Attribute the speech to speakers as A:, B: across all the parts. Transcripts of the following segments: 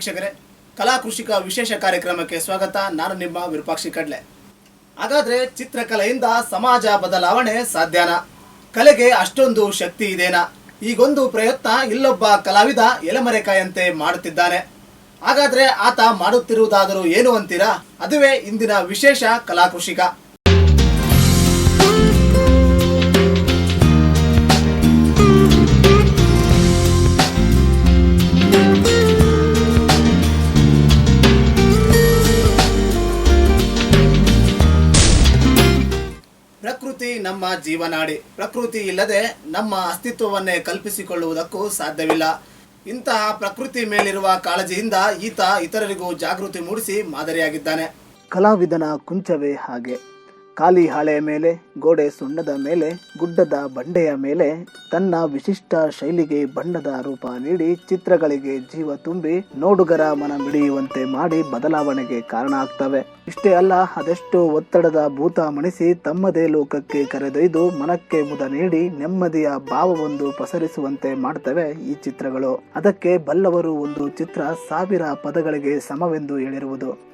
A: ವೀಕ್ಷಕರೇ, ಕಲಾ ಕೃಷಿಕ ವಿಶೇಷ ಕಾರ್ಯಕ್ರಮಕ್ಕೆ ಸ್ವಾಗತ. ನಾನು ನಿಮ್ಮ ವಿರೂಪಾಕ್ಷಿ ಕಡ್ಲೆ. ಹಾಗಾದ್ರೆ ಚಿತ್ರಕಲೆಯಿಂದ ಸಮಾಜ ಬದಲಾವಣೆ ಸಾಧ್ಯನಾ? ಕಲೆಗೆ ಅಷ್ಟೊಂದು ಶಕ್ತಿ ಇದೆನಾ? ಈಗೊಂದು ಪ್ರಯತ್ನ ಇಲ್ಲೊಬ್ಬ ಕಲಾವಿದ ಎಲೆಮರೆಕಾಯಂತೆ ಮಾಡುತ್ತಿದ್ದಾನೆ. ಹಾಗಾದ್ರೆ ಆತ ಮಾಡುತ್ತಿರುವುದಾದರೂ ಏನು ಅಂತೀರಾ? ಅದುವೇ ಇಂದಿನ ವಿಶೇಷ ಕಲಾ ಕೃಷಿಕ. ನಮ್ಮ ಜೀವನಾಡಿ. ಪ್ರಕೃತಿ ಇಲ್ಲದೆ ನಮ್ಮ ಅಸ್ತಿತ್ವವನ್ನೇ ಕಲ್ಪಿಸಿಕೊಳ್ಳುವುದಕ್ಕೂ ಸಾಧ್ಯವಿಲ್ಲ. ಇಂತಹ ಪ್ರಕೃತಿ ಮೇಲಿರುವ ಕಾಳಜಿಯಿಂದ ಈತ ಇತರರಿಗೂ ಜಾಗೃತಿ ಮೂಡಿಸಿ ಮಾದರಿಯಾಗಿದ್ದಾನೆ. ಕಲಾವಿದನ ಕುಂಚವೇ ಹಾಗೆ. ಖಾಲಿ ಹಾಳೆಯ ಮೇಲೆ, ಗೋಡೆ ಸುಣ್ಣದ ಮೇಲೆ, ಗುಡ್ಡದ ಬಂಡೆಯ ಮೇಲೆ ತನ್ನ ವಿಶಿಷ್ಟ ಶೈಲಿಗೆ ಬಣ್ಣದ ರೂಪ ನೀಡಿ ಚಿತ್ರಗಳಿಗೆ ಜೀವ ತುಂಬಿ ನೋಡುಗರ ಮನ ಮಿಡಿಯುವಂತೆ ಮಾಡಿ ಬದಲಾವಣೆಗೆ ಕಾರಣ ಆಗ್ತವೆ. ಇಷ್ಟೇ ಅಲ್ಲ, ಅದೆಷ್ಟು ಒತ್ತಡದ ಭೂತ ಮಣಿಸಿ ತಮ್ಮದೇ ಲೋಕಕ್ಕೆ ಕರೆದೊಯ್ದು ಮನಕ್ಕೆ ಮುದ ನೀಡಿ ನೆಮ್ಮದಿಯ ಭಾವವೊಂದು ಪಸರಿಸುವಂತೆ ಮಾಡ್ತವೆ ಈ ಚಿತ್ರಗಳು. ಅದಕ್ಕೆ ಬಲ್ಲವರು ಒಂದು ಚಿತ್ರ ಸಾವಿರ ಪದಗಳಿಗೆ ಸಮವೆಂದು ಹೇಳಿರುವುದು.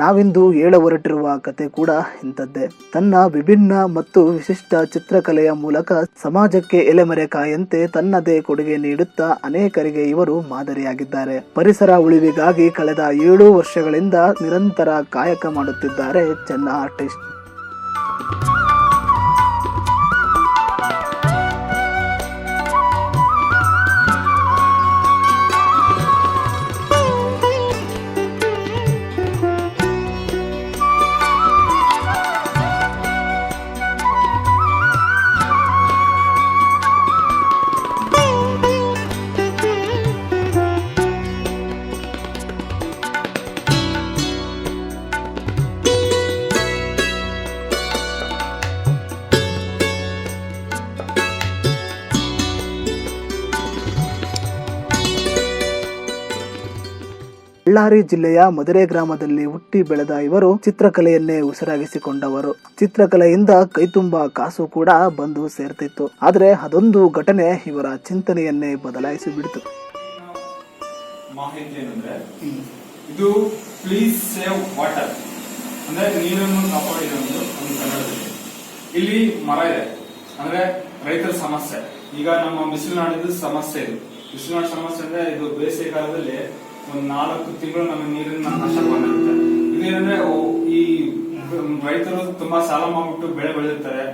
A: ನಾವಿಂದು ಹೇಳ ಹೊರಟಿರುವ ಕತೆ ಕೂಡ ಇಂಥದ್ದೇ. ತನ್ನ ವಿಭಿನ್ನ ಮತ್ತು ವಿಶಿಷ್ಟ ಚಿತ್ರಕಲೆಯ ಮೂಲಕ ಸಮಾಜಕ್ಕೆ ಎಲೆಮರೆ ಕಾಯಂತೆ ತನ್ನದೇ ಕೊಡುಗೆ ನೀಡುತ್ತಾ ಅನೇಕರಿಗೆ ಇವರು ಮಾದರಿಯಾಗಿದ್ದಾರೆ. ಪರಿಸರ ಉಳಿವಿಗಾಗಿ ಕಳೆದ ಏಳು ವರ್ಷಗಳಿಂದ ನಿರಂತರ ಕಾಯಕ ಮಾಡುತ್ತಿದ್ದಾರೆ ಚೆನ್ನ ಆರ್ಟಿಸ್ಟ್. ಬಳ್ಳಾರಿ ಜಿಲ್ಲೆಯ ಮದುರೆ ಗ್ರಾಮದಲ್ಲಿ ಹುಟ್ಟಿ ಬೆಳೆದ ಇವರು ಚಿತ್ರಕಲೆಯನ್ನೇ ಉಸಿರಾಗಿಸಿಕೊಂಡವರು. ಚಿತ್ರಕಲೆಯಿಂದ ಕೈತುಂಬ ಕಾಸು ಕೂಡ ಬಂದು ಸೇರ್ತಿತ್ತು. ಆದರೆ ಅದೊಂದು ಘಟನೆ ಇವರ ಚಿಂತನೆಯನ್ನೇ ಬದಲಾಯಿಸಿ ಬಿಡಿತು.
B: ಇದು ಪ್ಲೀಸ್ ಸೇವ್ ವಾಟರ್ ಅಂದ್ರೆ ನೀರನ್ನು ಕಾಪಾಡಿದ ಇಲ್ಲಿ ಮರ ಇದೆ. ಅಂದ್ರೆ ರೈತರ ಸಮಸ್ಯೆ. ಈಗ ನಮ್ಮ ಬಿಸಿಲುನಾಡಿದ ಸಮಸ್ಯೆ ಇದು. ಬಿಸಿಲುನಾಡು ಸಮಸ್ಯೆ ಅಂದ್ರೆ ಇದು ಬೇಸಿಗೆ ಕಾಲದಲ್ಲಿ ಒಂದ್ ನಾಲ್ಕು ತಿಂಗಳು ನಮಗೆ ನೀರಿನ ನಷ್ಟ ಬಂದಿರುತ್ತೆ. ಇದೇನಂದ್ರೆ ಈ ರೈತರು ತುಂಬಾ ಸಾಲ ಮಾಡ್ಬಿಟ್ಟು ಬೆಳೆ ಬೆಳೆದಿರ್ತಾರೆ.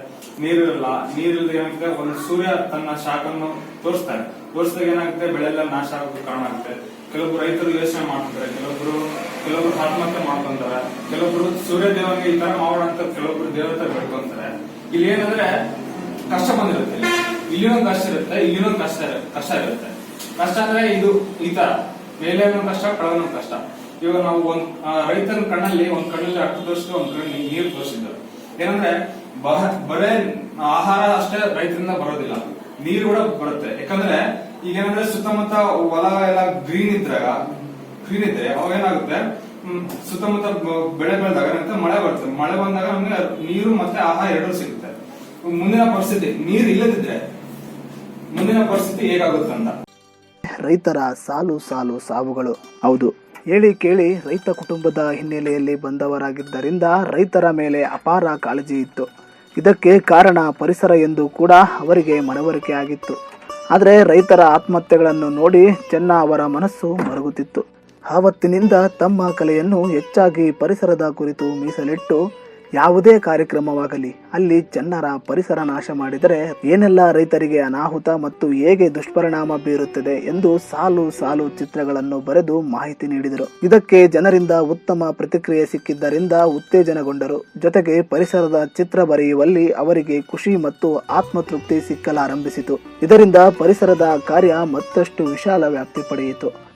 B: ನೀರಿರಲ್ಲ ನೀರಿಲ್ಲದೆ ಏನಾಗುತ್ತೆ ಒಂದು ಸೂರ್ಯ ತನ್ನ ಶಾಖನ್ನು ತೋರಿಸ್ತಾರೆ. ತೋರಿಸಿದಾಗ ಏನಾಗುತ್ತೆ? ಬೆಳೆ ಎಲ್ಲ ನಾಶ ಆಗೋಕೆ ಕಾರಣ ಆಗುತ್ತೆ. ಕೆಲವೊಬ್ರು ರೈತರು ಯೋಚನೆ ಮಾಡ್ತಾರೆ ಕೆಲವೊಬ್ರು ಕೆಲವೊಬ್ರು ಆತ್ಮಹತ್ಯೆ ಮಾಡ್ಕೊಂತಾರೆ. ಕೆಲವೊಬ್ರು ಸೂರ್ಯ ದೇವನಿಗೆ ಈ ತರ ಮಾಡೋಣ ಅಂತ ಕೆಲವೊಬ್ರು ದೇವತೆ ಬೆಳ್ಕೊಂತಾರೆ ಇಲ್ಲಿ ಏನಂದ್ರೆ, ಕಷ್ಟ ಬಂದಿರುತ್ತೆ ಇಲ್ಲಿ. ಇಲ್ಲಿನೊಂದು ಕಷ್ಟ ಇರುತ್ತೆ, ಇಲ್ಲಿನೊಂದು ಕಷ್ಟ ಕಷ್ಟ ಇರುತ್ತೆ. ಕಷ್ಟ ಅಂದ್ರೆ ಇದು ಈ ತರ. ಮೇಲೆ ಒಂದ್ ಕಷ್ಟ ಕೆಳಗೊಂದು ಕಷ್ಟ. ಇವಾಗ ನಾವು ಒಂದ್ ರೈತನ ಕಣ್ಣಲ್ಲಿ, ಒಂದ್ ಕಣ್ಣಲ್ಲಿ ಹತ್ತು ತೋರಿಸಿದ್ರು ಒಂದ್ ಕಣ್ಣಲ್ಲಿ ನೀರು ತೋರಿಸಿದ್ರು ಏನಂದ್ರೆ ಬರೇ ಆಹಾರ ಅಷ್ಟೇ ರೈತರಿಂದ ಬರೋದಿಲ್ಲ. ನೀರು ಕೂಡ ಬರುತ್ತೆ. ಯಾಕಂದ್ರೆ ಈಗ ಏನಂದ್ರೆ ಸುತ್ತಮುತ್ತ ಹೊಲ ಎಲ್ಲ ಗ್ರೀನ್ ಇದ್ರಾಗ ಗ್ರೀನ್ ಇದ್ರೆ ಅವಾಗ ಏನಾಗುತ್ತೆ? ಸುತ್ತಮುತ್ತ ಬೆಳೆ ಬೆಳೆದಾಗ ಮಳೆ ಬರುತ್ತೆ. ಮಳೆ ಬಂದಾಗ ನಮ್ಗೆ ನೀರು ಮತ್ತೆ ಆಹಾರ ಎರಡೂ ಸಿಗುತ್ತೆ. ಮುಂದಿನ ಪರಿಸ್ಥಿತಿ, ನೀರು ಇಲ್ಲದಿದ್ರೆ ಮುಂದಿನ ಪರಿಸ್ಥಿತಿ ಹೇಗಾಗುತ್ತೆ ಅಂತ.
A: ರೈತರ ಸಾಲು ಸಾಲು ಸಾವುಗಳು. ಹೌದು. ಹೇಳಿ ಕೇಳಿ ರೈತ ಕುಟುಂಬದ ಹಿನ್ನೆಲೆಯಲ್ಲಿ ಬಂದವರಾಗಿದ್ದರಿಂದ ರೈತರ ಮೇಲೆ ಅಪಾರ ಕಾಳಜಿ ಇತ್ತು. ಇದಕ್ಕೆ ಕಾರಣ ಪರಿಸರ ಎಂದು ಕೂಡ ಅವರಿಗೆ ಮನವರಿಕೆ ಆಗಿತ್ತು. ಆದರೆ ರೈತರ ಆತ್ಮಹತ್ಯೆಗಳನ್ನು ನೋಡಿ ಚೆನ್ನ ಅವರ ಮನಸ್ಸು ಮರುಗುತ್ತಿತ್ತು. ಆವತ್ತಿನಿಂದ ತಮ್ಮ ಕಲೆಯನ್ನು ಹೆಚ್ಚಾಗಿ ಪರಿಸರದ ಕುರಿತು ಮೀಸಲಿಟ್ಟು ಯಾವುದೇ ಕಾರ್ಯಕ್ರಮವಾಗಲಿ, ಅಲ್ಲಿ ಜನರ ಪರಿಸರ ನಾಶ ಮಾಡಿದರೆ ಏನೆಲ್ಲ ರೈತರಿಗೆ ಅನಾಹುತ ಮತ್ತು ಹೇಗೆ ದುಷ್ಪರಿಣಾಮ ಬೀರುತ್ತದೆ ಎಂದು ಸಾಲು ಸಾಲು ಚಿತ್ರಗಳನ್ನು ಬರೆದು ಮಾಹಿತಿ ನೀಡಿದರು. ಇದಕ್ಕೆ ಜನರಿಂದ ಉತ್ತಮ ಪ್ರತಿಕ್ರಿಯೆ ಸಿಕ್ಕಿದ್ದರಿಂದ ಉತ್ತೇಜನಗೊಂಡರು. ಜೊತೆಗೆ ಪರಿಸರದ ಚಿತ್ರ ಬರೆಯುವಲ್ಲಿ ಅವರಿಗೆ ಖುಷಿ ಮತ್ತು ಆತ್ಮತೃಪ್ತಿ ಸಿಕ್ಕಲಾರಂಭಿಸಿತು. ಇದರಿಂದ ಪರಿಸರದ ಕಾರ್ಯ ಮತ್ತಷ್ಟು ವಿಶಾಲ ವ್ಯಾಪ್ತಿ ಪಡೆಯಿತು.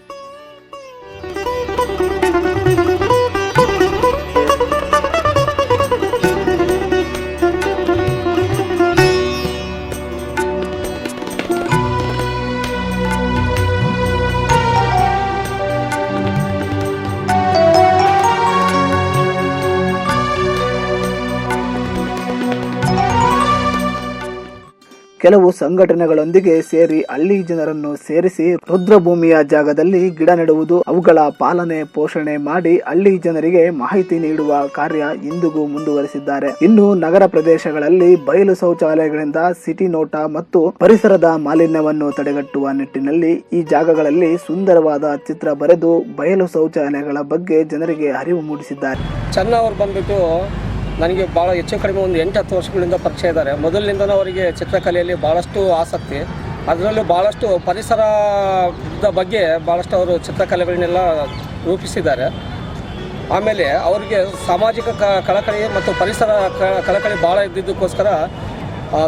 A: ಕೆಲವು ಸಂಘಟನೆಗಳೊಂದಿಗೆ ಸೇರಿ ಹಳ್ಳಿ ಜನರನ್ನು ಸೇರಿಸಿ ರುದ್ರಭೂಮಿಯ ಜಾಗದಲ್ಲಿ ಗಿಡ ನೆಡುವುದು, ಅವುಗಳ ಪಾಲನೆ, ಪೋಷಣೆ ಮಾಡಿ ಹಳ್ಳಿ ಜನರಿಗೆ ಮಾಹಿತಿ ನೀಡುವ ಕಾರ್ಯ ಇಂದಿಗೂ ಮುಂದುವರೆಸಿದ್ದಾರೆ. ಇನ್ನು ನಗರ ಪ್ರದೇಶಗಳಲ್ಲಿ ಬಯಲು ಶೌಚಾಲಯಗಳಿಂದ ಸಿಟಿ ನೋಟ ಮತ್ತು ಪರಿಸರದ ಮಾಲಿನ್ಯವನ್ನು ತಡೆಗಟ್ಟುವ ನಿಟ್ಟಿನಲ್ಲಿ ಈ ಜಾಗಗಳಲ್ಲಿ ಸುಂದರವಾದ ಚಿತ್ರ ಬರೆದು ಬಯಲು ಶೌಚಾಲಯಗಳ ಬಗ್ಗೆ ಜನರಿಗೆ ಅರಿವು ಮೂಡಿಸಿದ್ದಾರೆ.
C: ಚೆನ್ನವರು ಬಂದ್ಬಿಟ್ಟು ನನಗೆ ಭಾಳ ಹೆಚ್ಚು ಕಡಿಮೆ ಒಂದು ಎಂಟು ಹತ್ತು ವರ್ಷಗಳಿಂದ ಪರಿಚಯ ಇದ್ದಾರೆ. ಮೊದಲಿನಿಂದನೂ ಅವರಿಗೆ ಚಿತ್ರಕಲೆಯಲ್ಲಿ ಭಾಳಷ್ಟು ಆಸಕ್ತಿ. ಅದರಲ್ಲೂ ಭಾಳಷ್ಟು ಪರಿಸರದ ಬಗ್ಗೆ ಭಾಳಷ್ಟು ಅವರು ಚಿತ್ರಕಲೆಗಳನ್ನೆಲ್ಲ ರೂಪಿಸಿದ್ದಾರೆ. ಆಮೇಲೆ ಅವರಿಗೆ ಸಾಮಾಜಿಕ ಕಳಕಳಿ ಮತ್ತು ಪರಿಸರ ಕಳಕಳಿ ಭಾಳ ಇದ್ದಿದ್ದಕ್ಕೋಸ್ಕರ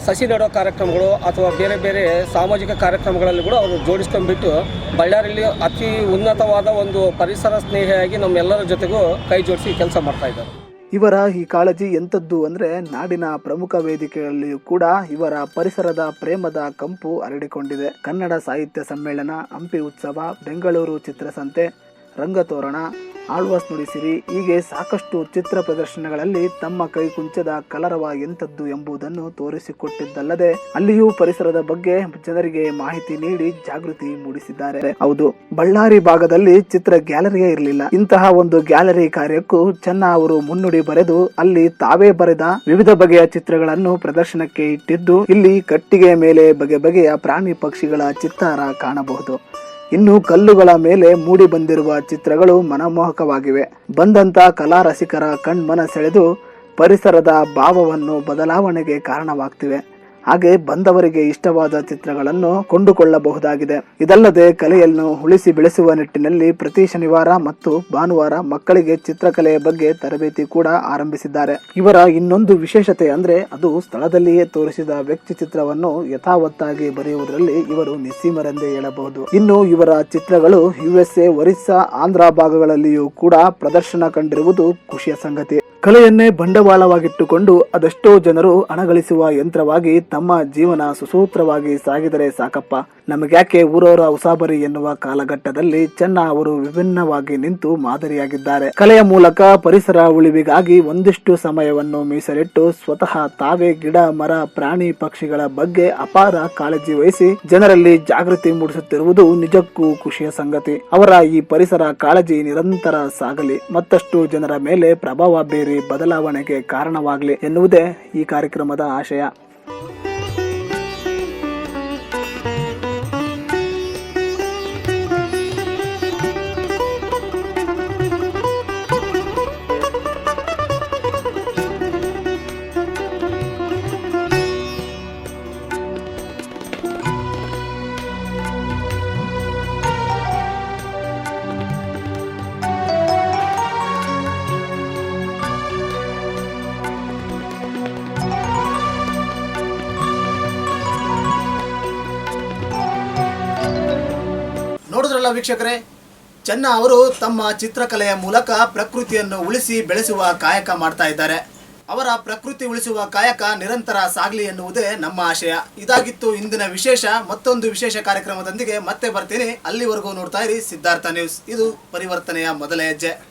C: ಸಸಿ ನೆಡೋ ಕಾರ್ಯಕ್ರಮಗಳು ಅಥವಾ ಬೇರೆ ಬೇರೆ ಸಾಮಾಜಿಕ ಕಾರ್ಯಕ್ರಮಗಳಲ್ಲಿ ಕೂಡ ಅವರು ಜೋಡಿಸ್ಕೊಂಡ್ಬಿಟ್ಟು ಬಳ್ಳಾರಿಯಲ್ಲಿ ಅತಿ ಉನ್ನತವಾದ ಒಂದು ಪರಿಸರ ಸ್ನೇಹಿಯಾಗಿ ನಮ್ಮೆಲ್ಲರ ಜೊತೆಗೂ ಕೈ ಜೋಡಿಸಿ ಕೆಲಸ ಮಾಡ್ತಾ ಇದ್ದಾರೆ.
A: ಇವರ ಈ ಕಾಳಜಿ ಎಂಥದ್ದು ಅಂದರೆ ನಾಡಿನ ಪ್ರಮುಖ ವೇದಿಕೆಗಳಲ್ಲಿಯೂ ಕೂಡ ಇವರ ಪರಿಸರದ ಪ್ರೇಮದ ಕಂಪು ಹರಡಿಕೊಂಡಿದೆ. ಕನ್ನಡ ಸಾಹಿತ್ಯ ಸಮ್ಮೇಳನ ಹಂಪಿ ಉತ್ಸವ, ಬೆಂಗಳೂರು ಚಿತ್ರಸಂತೆ ರಂಗತೋರಣ ಆಳ್ವಾಸ್ ನುಡಿಸಿರಿ ಹೀಗೆ ಸಾಕಷ್ಟು ಚಿತ್ರ ಪ್ರದರ್ಶನಗಳಲ್ಲಿ ತಮ್ಮ ಕೈ ಕುಂಚದ ಕಲರವ ಎಂಥದ್ದು ಎಂಬುದನ್ನು ತೋರಿಸಿಕೊಟ್ಟಿದ್ದಲ್ಲದೆ, ಅಲ್ಲಿಯೂ ಪರಿಸರದ ಬಗ್ಗೆ ಜನರಿಗೆ ಮಾಹಿತಿ ನೀಡಿ ಜಾಗೃತಿ ಮೂಡಿಸಿದ್ದಾರೆ. ಹೌದು, ಬಳ್ಳಾರಿ ಭಾಗದಲ್ಲಿ ಚಿತ್ರ ಗ್ಯಾಲರಿಯೇ ಇರಲಿಲ್ಲ. ಇಂತಹ ಒಂದು ಗ್ಯಾಲರಿ ಕಾರ್ಯಕ್ಕೂ ಚೆನ್ನ ಅವರು ಮುನ್ನುಡಿ ಬರೆದು, ಅಲ್ಲಿ ತಾವೇ ಬರೆದ ವಿವಿಧ ಬಗೆಯ ಚಿತ್ರಗಳನ್ನು ಪ್ರದರ್ಶನಕ್ಕೆ ಇಟ್ಟಿದ್ದು, ಇಲ್ಲಿ ಕಟ್ಟಿಗೆ ಮೇಲೆ ಬಗೆ ಬಗೆಯ ಪ್ರಾಣಿ ಪಕ್ಷಿಗಳ ಚಿತ್ತಾರ ಕಾಣಬಹುದು. ಇನ್ನು ಕಲ್ಲುಗಳ ಮೇಲೆ ಮೂಡಿ ಬಂದಿರುವ ಚಿತ್ರಗಳು ಮನಮೋಹಕವಾಗಿವೆ. ಬಂದಂತ ಕಲಾ ರಸಿಕರ ಕಣ್ಮನ ಸೆಳೆದು ಪರಿಸರದ ಭಾವವನ್ನು ಬದಲಾವಣೆಗೆ ಕಾರಣವಾಗ್ತಿವೆ. ಹಾಗೆ ಬಂದವರಿಗೆ ಇಷ್ಟವಾದ ಚಿತ್ರಗಳನ್ನು ಕೊಂಡುಕೊಳ್ಳಬಹುದಾಗಿದೆ. ಇದಲ್ಲದೆ ಕಲೆಯನ್ನು ಉಳಿಸಿ ಬೆಳೆಸುವ ನಿಟ್ಟಿನಲ್ಲಿ ಪ್ರತಿ ಶನಿವಾರ ಮತ್ತು ಭಾನುವಾರ ಮಕ್ಕಳಿಗೆ ಚಿತ್ರಕಲೆಯ ಬಗ್ಗೆ ತರಬೇತಿ ಕೂಡ ಆರಂಭಿಸಿದ್ದಾರೆ. ಇವರ ಇನ್ನೊಂದು ವಿಶೇಷತೆ ಅಂದ್ರೆ ಅದು ಸ್ಥಳದಲ್ಲಿಯೇ ತೋರಿಸಿದ ವ್ಯಕ್ತಿ ಚಿತ್ರವನ್ನು ಯಥಾವತ್ತಾಗಿ ಬರೆಯುವುದರಲ್ಲಿ ಇವರು ನಿಸ್ಸೀಮರೆಂದೇ ಹೇಳಬಹುದು. ಇನ್ನು ಇವರ ಚಿತ್ರಗಳು ಯುಎಸ್ಎ ಒರಿಸ್ಸಾ ಆಂಧ್ರ ಭಾಗಗಳಲ್ಲಿಯೂ ಕೂಡ ಪ್ರದರ್ಶನ ಕಂಡಿರುವುದು ಖುಷಿಯ ಸಂಗತಿ. ಕಲೆಯನ್ನೇ ಬಂಡವಾಳವಾಗಿಟ್ಟುಕೊಂಡು ಅದೆಷ್ಟೋ ಜನರು ಹಣಗಳಿಸುವ ಯಂತ್ರವಾಗಿ ತಮ್ಮ ಜೀವನ ಸುಸೂತ್ರವಾಗಿ ಸಾಗಿದರೆ ಸಾಕಪ್ಪ. ನಮಗ್ಯಾಕೆ ಊರವರ ಉಸಾಬರಿ ಎನ್ನುವ ಕಾಲಘಟ್ಟದಲ್ಲಿ ಚೆನ್ನ ಅವರು ವಿಭಿನ್ನವಾಗಿ ನಿಂತು ಮಾದರಿಯಾಗಿದ್ದಾರೆ. ಕಲೆಯ ಮೂಲಕ ಪರಿಸರ ಉಳಿವಿಗಾಗಿ ಒಂದಿಷ್ಟು ಸಮಯವನ್ನು ಮೀಸಲಿಟ್ಟು ಸ್ವತಃ ತಾವೇ ಗಿಡ, ಮರ, ಪ್ರಾಣಿ ಪಕ್ಷಿಗಳ ಬಗ್ಗೆ ಅಪಾರ ಕಾಳಜಿ ವಹಿಸಿ ಜನರಲ್ಲಿ ಜಾಗೃತಿ ಮೂಡಿಸುತ್ತಿರುವುದು ನಿಜಕ್ಕೂ ಖುಷಿಯ ಸಂಗತಿ. ಅವರ ಈ ಪರಿಸರ ಕಾಳಜಿ ನಿರಂತರ ಸಾಗಲಿ. ಮತ್ತಷ್ಟು ಜನರ ಮೇಲೆ ಪ್ರಭಾವ ಬೀರಿ ಬದಲಾವಣೆಗೆ ಕಾರಣವಾಗಲಿ ಎನ್ನುವುದೇ ಈ ಕಾರ್ಯಕ್ರಮದ ಆಶಯ. ವೀಕ್ಷಕರೇ, ಚೆನ್ನ ಅವರು ತಮ್ಮ ಚಿತ್ರಕಲೆಯ ಮೂಲಕ ಪ್ರಕೃತಿಯನ್ನು ಉಳಿಸಿ ಬೆಳೆಸುವ ಕಾಯಕ ಮಾಡ್ತಾ ಇದ್ದಾರೆ. ಅವರ ಪ್ರಕೃತಿ ಉಳಿಸುವ ಕಾಯಕ ನಿರಂತರ ಸಾಗಲಿ ಎನ್ನುವುದೇ ನಮ್ಮ ಆಶಯ. ಇದಾಗಿತ್ತು ಇಂದಿನ ವಿಶೇಷ, ಮತ್ತೊಂದು ವಿಶೇಷ ಕಾರ್ಯಕ್ರಮದೊಂದಿಗೆ ಮತ್ತೆ ಬರ್ತೀನಿ. ಅಲ್ಲಿವರೆಗೂ ನೋಡ್ತಾ ಇರಿ ಸಿದ್ಧಾರ್ಥ ನ್ಯೂಸ್. ಇದು ಪರಿವರ್ತನೆಯ ಮೊದಲ ಹೆಜ್ಜೆ.